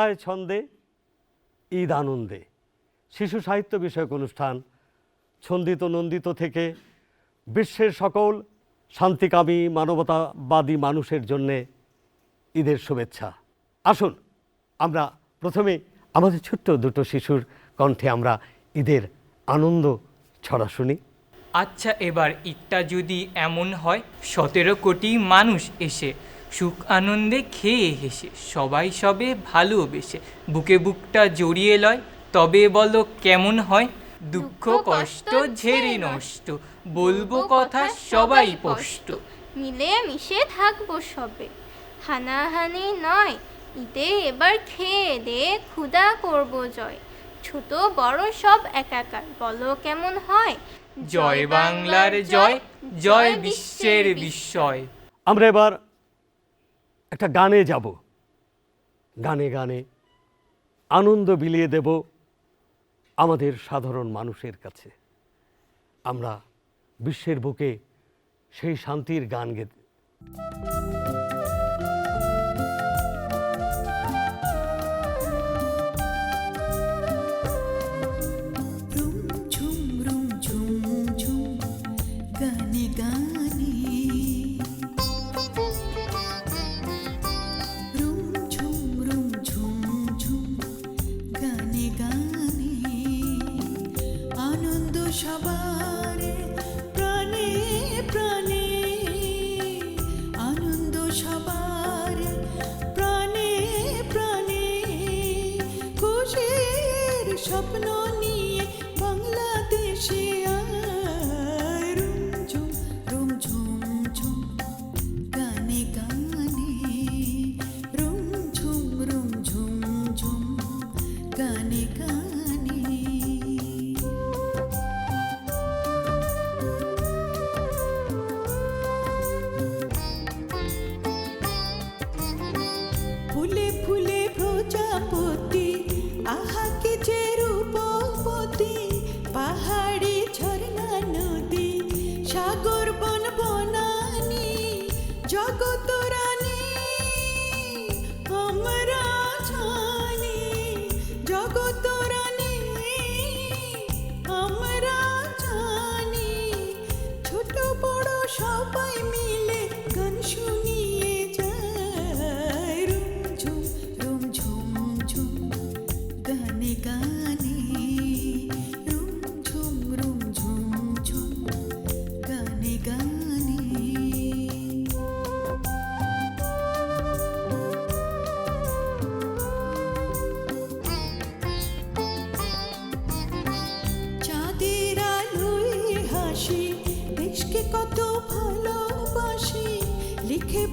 ছড়ায় ছন্দে, ঈদ আনন্দে। শিশু সাহিত্য বিষয়ক অনুষ্ঠান, ছন্দিত নন্দিত থেকে বিশ্বের সকল শান্তিকামী, মানবতাবাদী মানুষের জন্যে ঈদের শুভেচ্ছা। আসুন, আমরা প্রথমে আমাদের ছোট্ট দুটো শিশুর কণ্ঠে আমরা ঈদের আনন্দ ছড়া শুনি। আচ্ছা এবার ঈদটা যদি এমন হয়, সতেরো কোটি মানুষ এসে সুখ আনন্দে খেয়ে হেসে সবাই সবে ভালোবেসে। বুকে বুকটা জড়িয়ে লয় তবে বলো কেমন হয়? দুঃখ কষ্ট ঝেড়ে নষ্ট। বলব কথা সবাই স্পষ্ট। মিলে মিশে থাকব সবে। হানাহানি নয় ঈদে এবার খেয়ে দে ক্ষুদা করব জয়। ছোট বড় সব একাকার বলো কেমন হয়? জয় বাংলার জয় জয় বিশ্বের বিস্ময়। আমরা এবার একটা গানে যাব। গানে গানে আনন্দ বিলিয়ে দেব আমাদের সাধারণ মানুষের কাছে। আমরা বিশ্বের বুকে সেই শান্তির গান গেতে স্বপ্ন জগত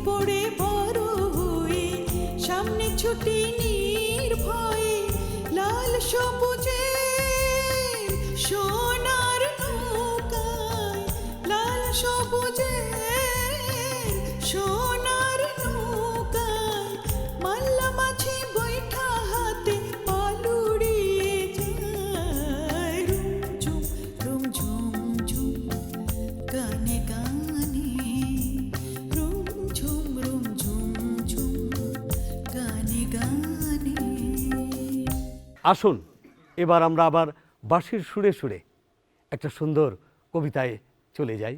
পড়ে বড় হয়ে সামনে ছুটি নির্ভয়ে লাল সবুজে আসুন, এবার আমরা আবার বাঁশির সুরে সুরে একটা সুন্দর কবিতায় চলে যাই।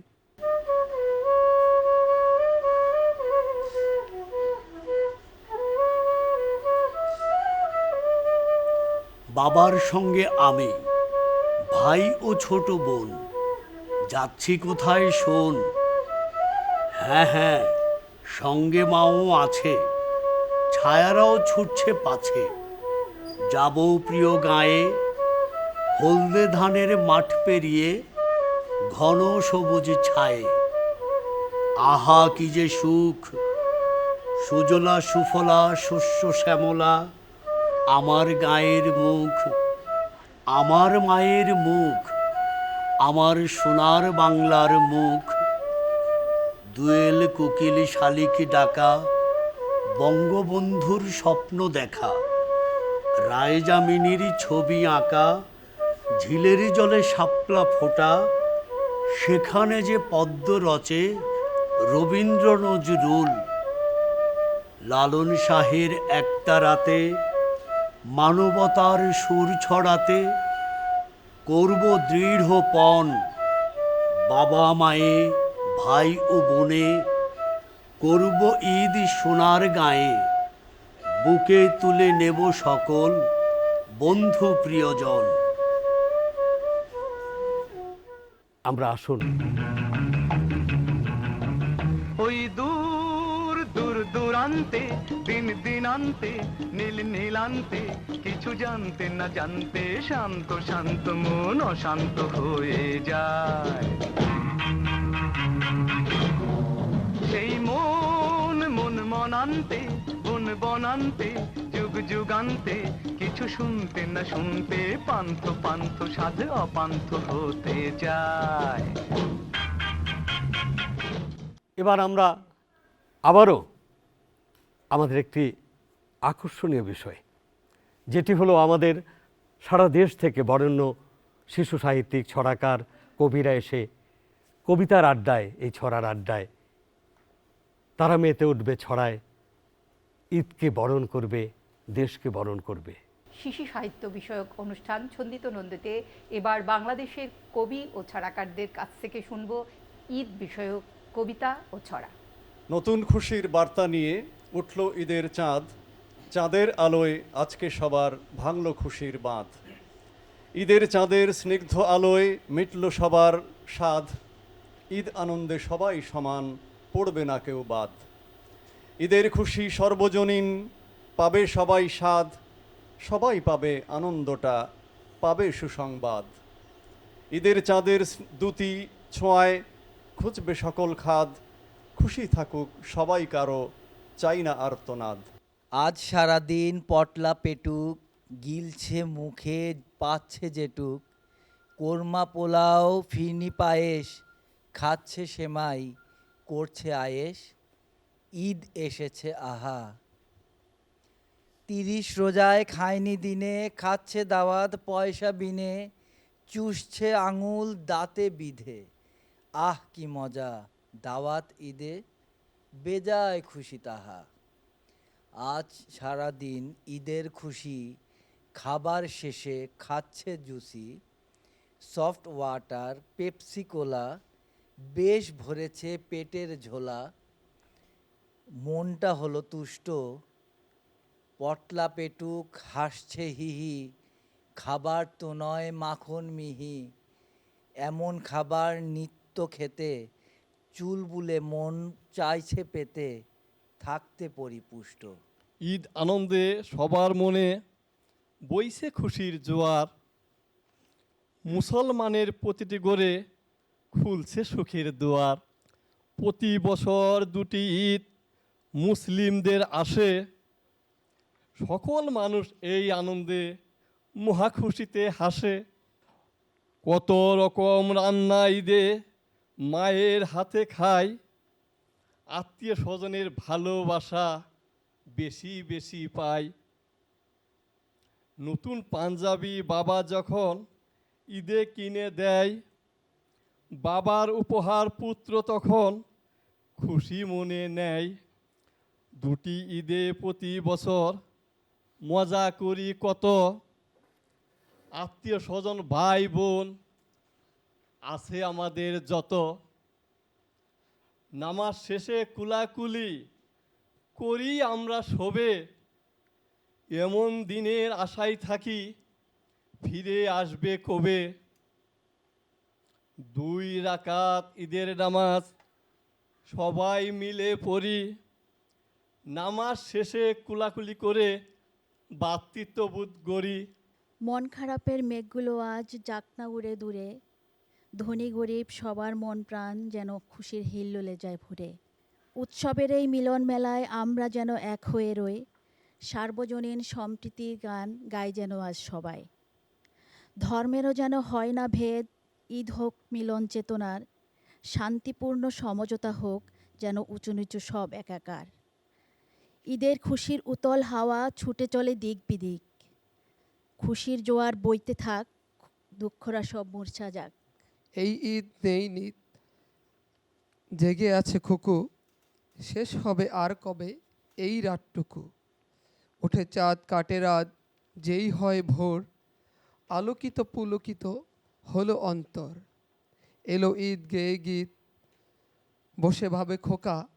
বাবার সঙ্গে আমি, ভাই ও ছোট বোন, যাচ্ছি কোথায় শোন? হ্যাঁ হ্যাঁ সঙ্গে মাও আছে, ছায়ারাও ছুটছে পাছে। যাব প্রিয় গায়ে। হলদে ধানের মাঠ পেরিয়ে ঘন সবুজ ছায়ে। আহা, কি যে সুখ! সুজলা, সুফলা, শস্য, শ্যামলা, আমার গায়ের মুখ, আমার মায়ের মুখ, আমার সোনার বাংলার মুখ। দুয়েল, কোকিল, শালিক ডাকা, বঙ্গবন্ধুর স্বপ্ন দেখা। রায়জামিনীর ছবি আঁকা, ঝিলের জলে শাপলা ফোটা, সেখানে যে পদ্ম রচে রবীন্দ্র নজরুল। লালন শাহের একটা রাতে, মানবতার সুর ছড়াতে, করব দৃঢ় পণ। বাবা মায়ে, ভাই ও বোনে, করব ঈদ সোনার গায়ে। বুকে তুলে নেব সকল বন্ধু প্রিয়জন। আমরা আসুন। ওই দূর দূর দূরান্তে দিন দিনান্তে নীল নীলান্তে কিছু জানতে না জানতে শান্ত শান্ত মন অশান্ত হয়ে যায়। সেই মন মন মনান্তে বন বনান্তে, যুগ যুগান্তে, কিছু শুনতে না শুনতে পান্থ পান্থ সাধে অপান্থ হতে যায় এবার আমরা আবারও আমাদের একটি আকর্ষণীয় বিষয়, যেটি হলো আমাদের সারা দেশ থেকে বরেণ্য শিশু সাহিত্যিক, ছড়াকার, কবিরা এসে কবিতার আড্ডায়, এই ছড়ার আড্ডায় তারা মেতে উঠবে ছড়ায়। ঈদকে বরণ করবে দেশকে বরণ করবে। শিশু সাহিত্য বিষয়ক অনুষ্ঠান ছন্দিত নন্দীতে এবার বাংলাদেশের কবি ও ছড়াকারদের কাছ থেকে শুনব ঈদ বিষয়ক কবিতা ও ছড়া। নতুন খুশির বার্তা নিয়ে উঠল ঈদের চাঁদ চাঁদের আলোয় আজকে সবার ভাঙল খুশির বাঁধ। ঈদের চাঁদের স্নিগ্ধ আলোয় মিটল সবার স্বাদ ঈদ আনন্দে সবাই সমান পড়বে না কেউ বাদ ঈদের খুশি সর্বজনীন, পাবে সবাই স্বাদ, সবাই পাবে আনন্দটা, পাবে সুসংবাদ। ঈদের চাঁদের দুতি ছোঁয়ায় খুঁজবে সকল খাদ, খুশি থাকুক সবাই কারও, চাই না আর্তনাদ। আজ সারাদিন পটলা পেটুক, গিলছে মুখে পাচ্ছে যেটুক। কোরমা পোলাও ফিরনি পায়েস, খাচ্ছে সেমাই, করছে আয়েস। ঈদ এসেছে, আহা। তিরিশ রোজায় খায়নি দিনে, খাচ্ছে দাওয়াত, পয়সা বিনে, চুষছে আঙুল, দাঁতে বিধে। আহ, কি মজা, দাওয়াত ঈদে বেজায় খুশি তাহা। আজ সারা দিন ঈদের খুশি, খাবার শেষে খাচ্ছে juicy, soft water, Pepsi cola, বেশ ভরেছে পেটের ঝোলা মনটা হলো তুষ্ট। পটলা পেটুক, হাসছে হিহি, খাবার তো নয় মাখন মিহি। এমন খাবার নিত্য খেতে চুলবুলে মন চাইছে পেতে, থাকতে পরিপুষ্ট। ঈদ আনন্দে সবার মনে বইছে খুশির জোয়ার। মুসলমানের প্রতিটি গড়ে খুলছে সুখের দুয়ার। প্রতি বছর দুটি ঈদ মুসলিমদের আসে, সকল মানুষ এই আনন্দে মহা খুশিতে হাসে। কত রকম রান্না ঈদে মায়ের হাতে খায় আত্মীয় স্বজনের ভালোবাসা বেশি বেশি পায় নতুন পাঞ্জাবি বাবা যখন ঈদে কিনে দেয়, বাবার উপহার পুত্র তখন খুশি মনে নেয়। দুটি ঈদে প্রতি বছর মজা করি কত? আত্মীয় স্বজন, ভাই, বোন আছে আমাদের যত। নামাজ শেষে কুলাকুলি করি আমরা শোবে এমন দিনের আশায় থাকি ফিরে আসবে কবে? দুই রাকাত ঈদের নামাজ সবাই মিলে পড়ি। নামাজ শেষে কুলাকুলি করে বাতৃত্ববোধ করি মন খারাপের মেঘগুলো আজ যাকনা উড়ে দূরে। ধনী গরিব সবার মন প্রাণ যেন খুশির হিল্লোলে যায় ভরে। উৎসবের এই মিলন মেলায় আমরা যেন এক হয়ে রই। সার্বজনীন সম্প্রীতির গান গাই যেন আজ সবাই। ধর্মেরও যেন হয় না ভেদ, ঈদ হোক মিলন চেতনার। শান্তিপূর্ণ সমঝোতা হোক যেন উঁচু নিচু সব একাকার। ঈদের খুশির উতল হাওয়া ছুটে চলে দিক বিদিক। খুশির জোয়ার বইতে থাক, দুঃখরা সব মূর্ছা যাক। এই ঈদ নেই নিত। জেগে আছে খুকু, শেষ হবে আর কবে এই রাতটুকু। ওঠে চাঁদ, কাটে রাত, যেই হয় ভোর। আলোকিত পুলকিত হলো অন্তর। এলো ঈদ, গেয়ে গীত। বসে ভাবে খোকা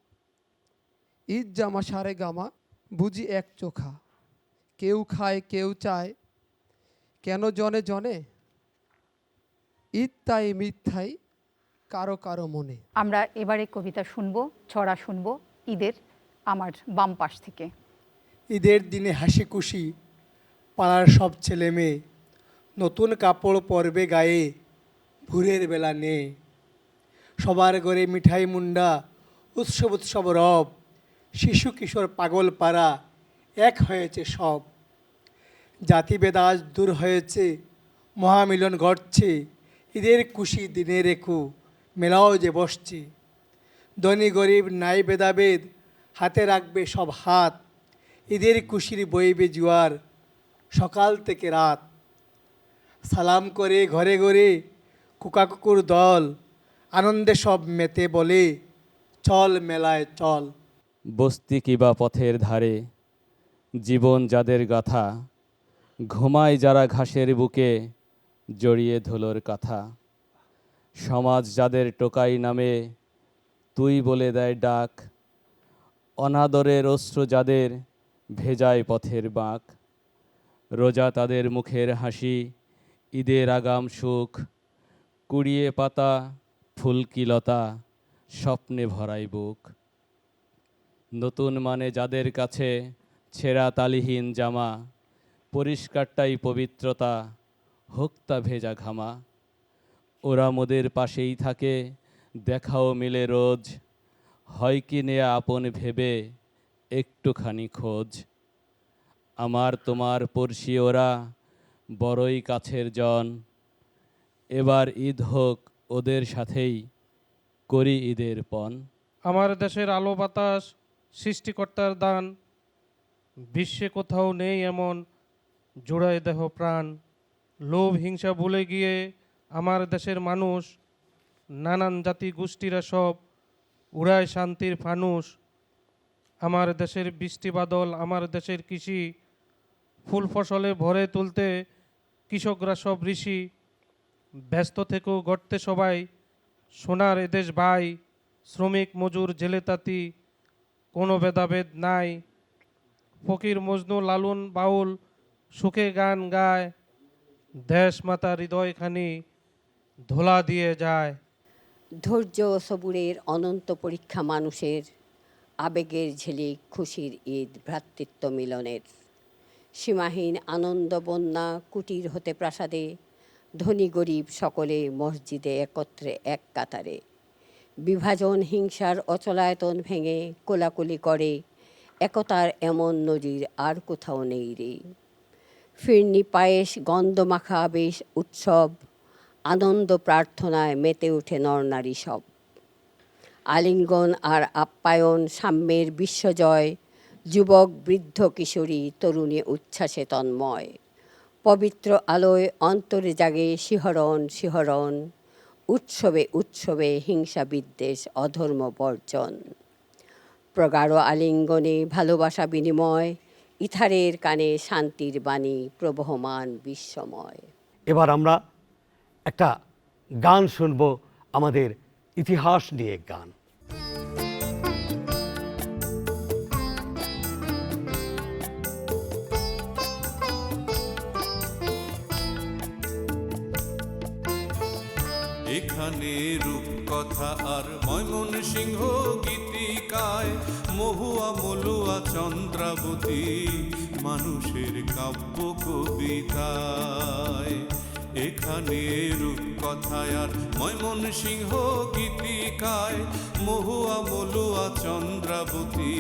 ঈদ জামা সারে গামা বুঝি এক চোখা। কেউ খায় কেউ চায় কেন জনে জনে? ঈদ তাই মিথ্যাই কারও কারও মনে। আমরা এবারে কবিতা শুনব ছড়া শুনব ঈদের আমার বাম পাশ থেকে। ঈদের দিনে হাসি খুশি পাড়ার সব ছেলে মেয়ে নতুন কাপড় পরবে গায়ে ভোরের বেলা নে সবার ঘরে মিঠাই মুন্ডা উৎসব উৎসব রব শিশু কিশোর পাগল পাড়া এক হয়েছে সব। জাতিভেদ দূর হয়েছে, মহামিলন ঘটছে, ঈদের খুশি দিনে রেখু, মেলাও যে বসছে। ধনী গরিব নাই ভেদাভেদ, হাতে রাখবে সব হাত, ঈদের খুশির বইবে জুয়ার, সকাল থেকে রাত। সালাম করে ঘরে ঘরে কুকাকুকুর দল, আনন্দে সব মেতে বলে, চল মেলায় চল। বস্তি কিবা পথের ধারে। জীবন যাদের গাথা, ঘুমায় যারা ঘাসের বুকে, জড়িয়ে ধুলোর কথা। সমাজ যাদের টোকাই নামে, তুই বলে দেয় ডাক। অনাদরের অস্ত্র যাদের ভেজায় পথের বাঁক। রোজা তাদের মুখের হাসি, ঈদের আগাম সুখ। কুড়িয়ে পাতা, ফুলকিলতা, স্বপ্নে ভরাই বুক। নতুন মানে যাদের কাছে ছেঁড়া তালিহীন জামা, পরিষ্কারটাই পবিত্রতা, হোক্তা ভেজা ঘামা। ওরা মোদের পাশেই থাকে, দেখাও মিলে রোজ। হয় কি নেয়া আপন ভেবে, একটুখানি খোঁজ। আমার তোমার পড়শি ওরা, বড়ই কাছের জন। এবার ঈদ হোক, ওদের সাথেই করি ঈদের পণ। আমার দেশের আলো বাতাস সৃষ্টিকর্তার দান, বিশ্বে কোথাও নেই এমন জোড়ায় দেহ প্রাণ। লোভ, হিংসা ভুলে গিয়ে আমার দেশের মানুষ, নানান জাতি গোষ্ঠীরা সব উড়ায় শান্তির ফানুষ। আমার দেশের বৃষ্টি বাদল, আমার দেশের কৃষি, ফুল ফসলে ভরে তুলতে কৃষকরা সব ঋষি। ব্যস্ত থেকেও গড়তে সবাই, সোনার এদেশ ভাই, শ্রমিক, মজুর, জেলে তাঁতি কোনো ভেদাভেদ নাই। ফকির মজনু লালুন বাউল, সুখে গান গায়, দেশ মাতা হৃদয়খানি ধোলা দিয়ে যায়। ধৈর্য সবুরের অনন্ত পরীক্ষা মানুষের, আবেগের ঝিলিক খুশির ঈদ ভ্রাতৃত্ব মিলনের। সীমাহীন আনন্দ বন্যা কুটির হতে প্রাসাদে, ধনী গরিব সকলে মসজিদে একত্রে এক কাতারে। বিভাজন, হিংসার অচলায়তন ভেঙে কোলাকুলি করে। একতার এমন নজির আর কোথাও নেই রে। ফিরনি পায়েস গন্ধমাখা বেশ উৎসব, আনন্দ প্রার্থনায় মেতে ওঠে নরনারী সব। আলিঙ্গন আর আপ্যায়ন, সাম্যের বিশ্বজয়, যুবক, বৃদ্ধ, কিশোরী, তরুণী উচ্ছ্বাসে তন্ময়। পবিত্র আলোয় অন্তরে জাগে শিহরণ শিহরণ। উৎসবে উৎসবে হিংসা বিদ্বেষ, অধর্ম বর্জন। প্রগাঢ় আলিঙ্গনে ভালোবাসা বিনিময়, ইথারের কানে শান্তির বাণী প্রবহমান বিশ্বময় এবার আমরা একটা গান শুনব, আমাদের ইতিহাস নিয়ে গান। এখানে রূপকথা আর ময়মন সিংহ গীতিকায়, মহুয়া, মলুয়া, চন্দ্রাবতী, মানুষের কাব্য কবিতায়। এখানে রূপকথায় আর ময়মন সিংহ গীতিকায়, মহুয়া, মলুয়া, চন্দ্রাবতী,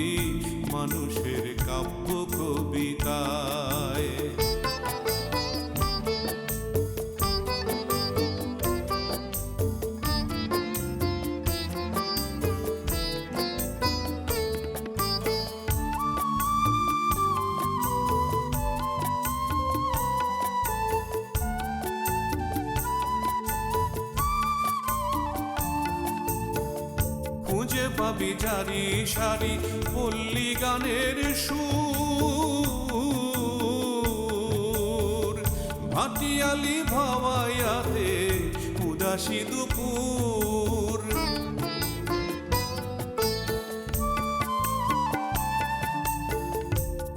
মানুষের কাব্য কবিতায়। পাবি জারি সারি পল্লী গানের সুর। ভাটিয়ালি ভাওয়াইয়াতে উদাসী দুপুর।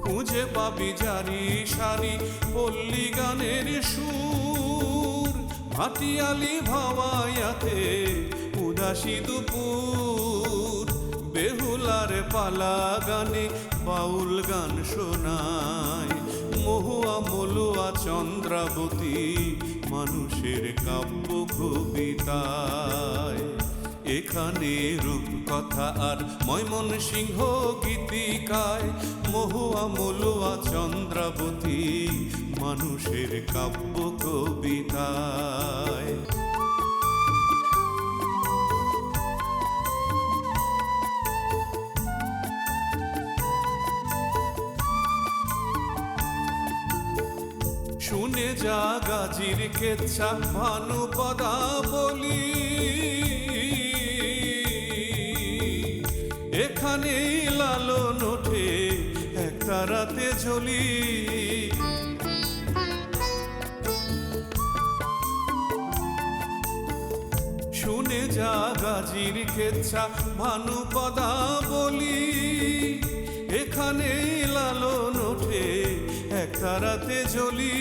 খুঁজে পাবি জারি সারি পল্লী গানের সুর। ভাটিয়ালি ভাওয়াইয়াতে উদাসী দুপুর। বেহুলার পালা গানে বাউল গান শোনায়। মহুয়া মলুয়া চন্দ্রাবতী মানুষের কাব্য কবিতায়। এখানে রূপ কথা আর ময়মন সিংহ গীতিকায়। মহুয়া মলুয়া চন্দ্রাবতী মানুষের কাব্য কবিতায়। যা গাজির কেচ্ছা ভানু পদা বলি। এখানে লালন ওঠে এক তারাতে ঝলি। শুনে যা গাজির কেচ্ছা ভানু পদা বলি। এখানে লালন ওঠে এক তারাতে ঝলি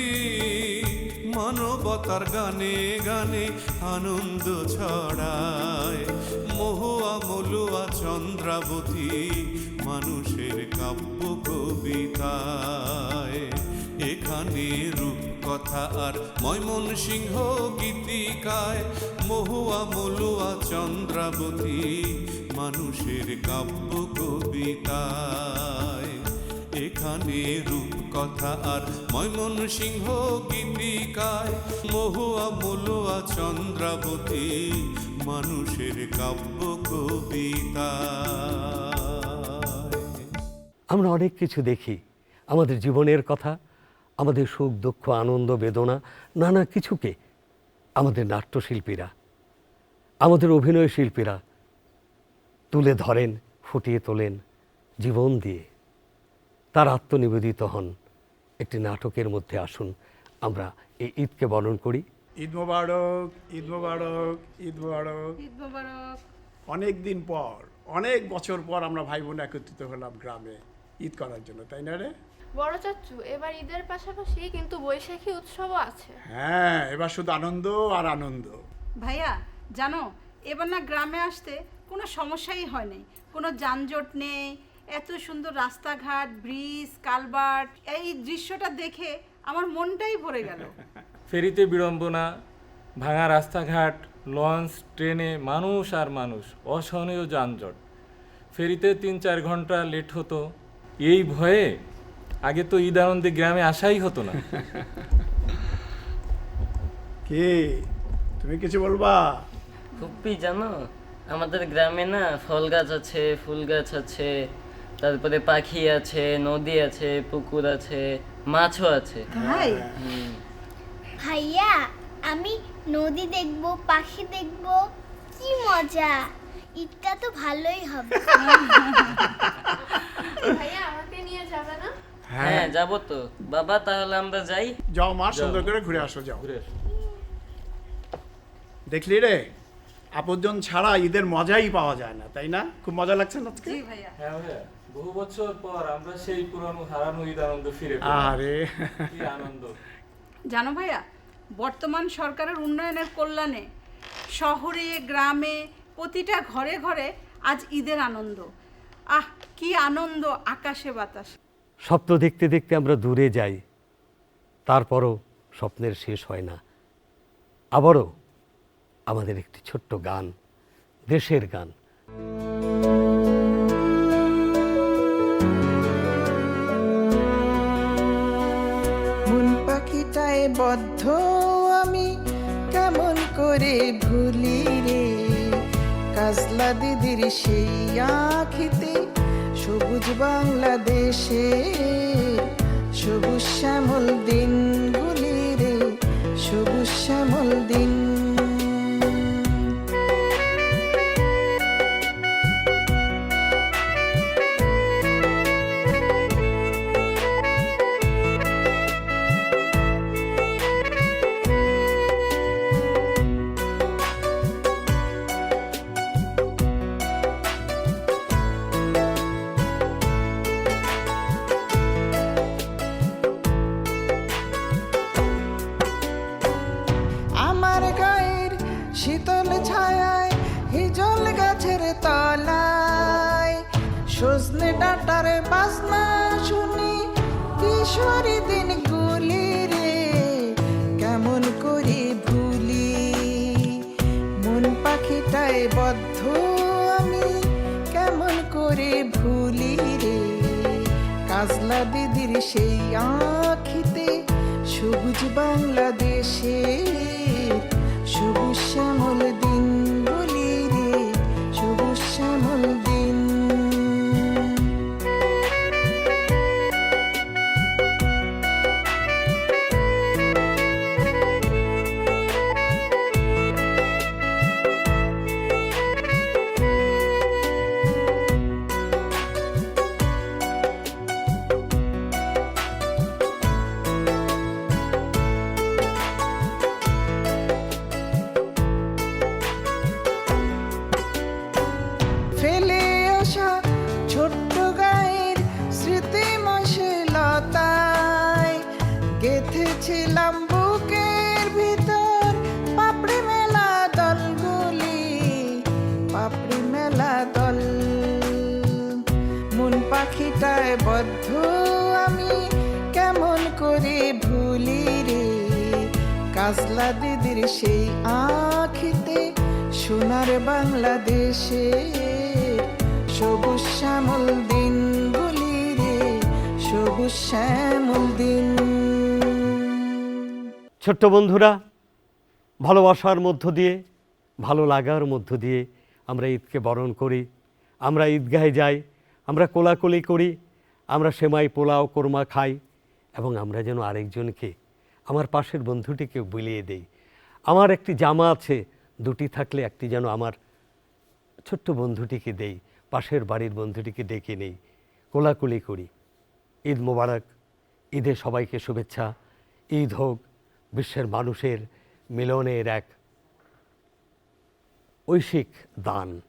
মানবতার গানে গানে আনন্দ ছড়ায়। মহুয়া, মলুয়া, চন্দ্রাবতী মানুষের কাব্য কবিতায়। এখানে রূপ কথা আর ময়মন সিংহ গীতিকায়। মহুয়া, মলুয়া, চন্দ্রাবতী মানুষের কাব্য কবিতায়। এখানে রূপ কথা আর ময়মন সিংহ গীতিকায়, মহুয়া মলুয়া চন্দ্রাবতী, মানুষের কাব্য কবিতায়। আমরা অনেক কিছু দেখি, আমাদের জীবনের কথা, আমাদের সুখ, দুঃখ, আনন্দ, বেদনা, নানা কিছুকে আমাদের নাট্যশিল্পীরা, আমাদের অভিনয় শিল্পীরা তুলে ধরেন, ফুটিয়ে তোলেন, জীবন দিয়ে। তার আত্মনিবেদিত হন। একটি নাটকের মধ্যে আসুন আমরা এই ঈদকে বরণ করি। ঈদ মোবারক ঈদ মোবারক ঈদ মোবারক। ঈদ মোবারক। অনেক দিন পর অনেক বছর পর আমরা ভাই বোন একত্রিত হলাম গ্রামে ঈদ করার জন্য তাই না রে? বড় চাচ্চু এবার ঈদের পাশাপাশি কিন্তু বৈশাখী উৎসবও আছে। হ্যাঁ এবার শুধু আনন্দ আর আনন্দ। ভাইয়া জানো এবার না গ্রামে আসতে কোনো সমস্যাই হয়নি কোনো যানজট নেই এত সুন্দর রাস্তাঘাট ব্রিজ কালবার্ট এই দৃশ্যটা দেখে আমার মনটাই ভরে গেল। ফেরিতে বিড়ম্বনা ভাঙা রাস্তাঘাট লঞ্চ ট্রেনে মানুষ আর মানুষ অসহনীয় যানজট। ফেরিতে তিন চার ঘণ্টা লেট হতো। এই ভয়ে আগে তো ঈদ আনন্দে গ্রামে আসাই হতো না। কে? তুমি কিছু বলবা? ফুপ্পি জানো আমাদের গ্রামে না ফল গাছ আছে ফুল গাছ আছে। তারপরে পাখি আছে নদী আছে পুকুর আছে মাছও আছে। তাই? হুম। ভাইয়া আমি নদী দেখব পাখি দেখব কি মজা। ঈদটা তো ভালোই হবে। ভাইয়া আমাকে নিয়ে যাবে না? হ্যাঁ। যাব তো। বাবা তাহলে আমরা যাই। যাও মা সুন্দর করে ঘুরে আসো যাও। দেখলি রে? আপনজন ছাড়া ঈদের মজাই পাওয়া যায় না তাই না? খুব মজা লাগছে না আজকে? ভাইয়া। হ্যাঁ ভাইয়া। বহু বছর পর আমরা সেই পুরানো হারানো ঈদ আনন্দ ফিরে আরে। কি আনন্দ। জানো ভাইয়া বর্তমান সরকারের উন্নয়নের কল্যাণে শহরে গ্রামে প্রতিটা ঘরে ঘরে আজ ঈদের আনন্দ। আহ কি আনন্দ আকাশে বাতাস। স্বপ্ন দেখতে দেখতে আমরা দূরে যাই তারপরও স্বপ্নের শেষ হয় না। আবারও আমাদের একটি ছোট্ট গান দেশের গান। বদ্ধ আমি কেমন করে ভুলি রে? কাজলা দিদির সেই আখিতে সবুজ বাংলাদেশে, সবুজ শ্যামল দিনগুলি রে, সবুজ শ্যামল দিন বদ্ধ আমি? কেমন করে ভুলি রে? কাজলা দিদির সেই আখিতে সবুজ বাংলাদেশে, সবুজ শ্যামল দিন পাখিটায় বদ্ধ আমি কেমন করে ভুলি রে? কাজলা দিদির সেই আখিতে সোনার বাংলাদেশে সবুজ শ্যামল দিন গুলি রে, সবুজ শ্যামল দিন। ছোট্ট বন্ধুরা, ভালোবাসার মধ্য দিয়ে, ভালো লাগার মধ্য দিয়ে আমরা ঈদকে বরণ করি। আমরা ঈদগাহে যাই আমরা কোলাকুলি করি, আমরা সেমাই, পোলাও, কোরমা খাই এবং আমরা যেন আরেকজনকে, আমার পাশের বন্ধুটিকে বিলিয়ে দেই। আমার একটি জামা আছে, দুটি থাকলে একটি যেন আমার ছোট্ট বন্ধুটিকে দেই, পাশের বাড়ির বন্ধুটিকে ডেকে নেই। কোলাকুলি করি। ঈদ মোবারক, ঈদে সবাইকে শুভেচ্ছা। ঈদ হোক বিশ্বের মানুষের মিলনের এক ঐশিক দান।